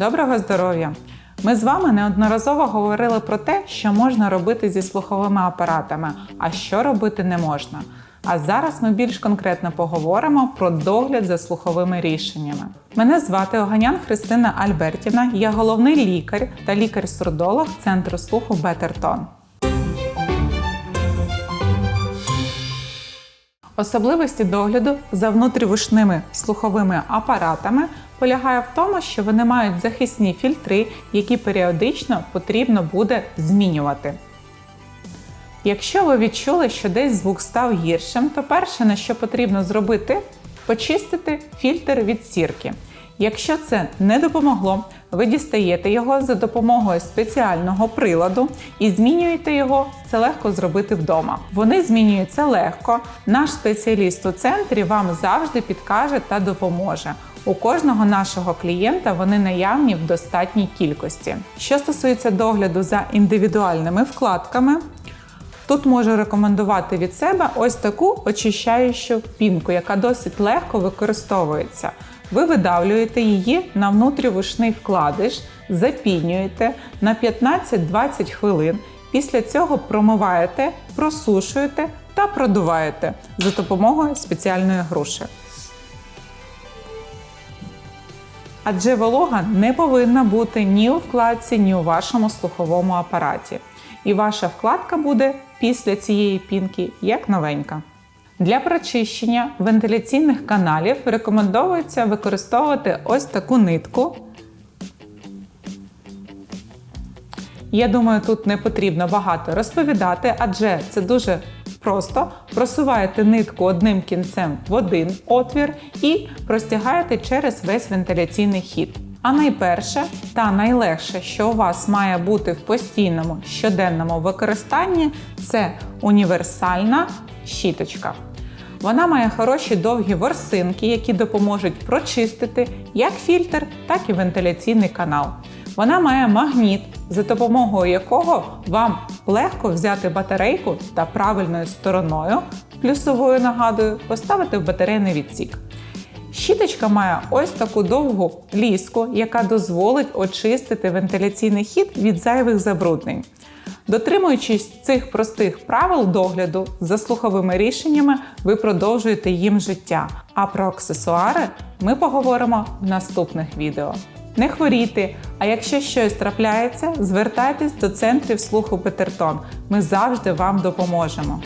Доброго здоров'я! Ми з вами неодноразово говорили про те, що можна робити зі слуховими апаратами, а що робити не можна. А зараз ми більш конкретно поговоримо про догляд за слуховими рішеннями. Мене звати Оганян Христина Альбертівна, я головний лікар та лікар-сурдолог Центру слуху Бетертон. Особливості догляду за внутрівушними слуховими апаратами полягає в тому, що вони мають захисні фільтри, які періодично потрібно буде змінювати. Якщо ви відчули, що десь звук став гіршим, то перше, на що потрібно зробити, почистити фільтр від сірки. Якщо це не допомогло, ви дістаєте його за допомогою спеціального приладу і змінюєте його. Це легко зробити вдома. Вони змінюються легко. Наш спеціаліст у центрі вам завжди підкаже та допоможе. У кожного нашого клієнта вони наявні в достатній кількості. Що стосується догляду за індивідуальними вкладками, Тут можу рекомендувати від себе ось таку очищаючу пінку, яка досить легко використовується. Ви видавлюєте її на внутрівушний вкладиш, запінюєте на 15-20 хвилин. Після цього промиваєте, просушуєте та продуваєте за допомогою спеціальної груші. Адже волога не повинна бути ні у вкладці, ні у вашому слуховому апараті. І ваша вкладка буде після цієї пінки як новенька. Для прочищення вентиляційних каналів рекомендується використовувати ось таку нитку. Я думаю, тут не потрібно багато розповідати, адже це дуже просто. Просуваєте нитку одним кінцем в один отвір і простягаєте через весь вентиляційний хід. А найперше та найлегше, що у вас має бути в постійному щоденному використанні, це універсальна щіточка. Вона має хороші довгі ворсинки, які допоможуть прочистити як фільтр, так і вентиляційний канал. Вона має магніт, за допомогою якого вам легко взяти батарейку та правильною стороною, плюсовою нагадую, поставити в батарейний відсік. Щіточка має ось таку довгу ліску, яка дозволить очистити вентиляційний хід від зайвих забруднень. Дотримуючись цих простих правил догляду за слуховими рішеннями, ви продовжуєте їм життя. А про аксесуари ми поговоримо в наступних відео. Не хворійте, а якщо щось трапляється, звертайтесь до центрів слуху Петертон. Ми завжди вам допоможемо.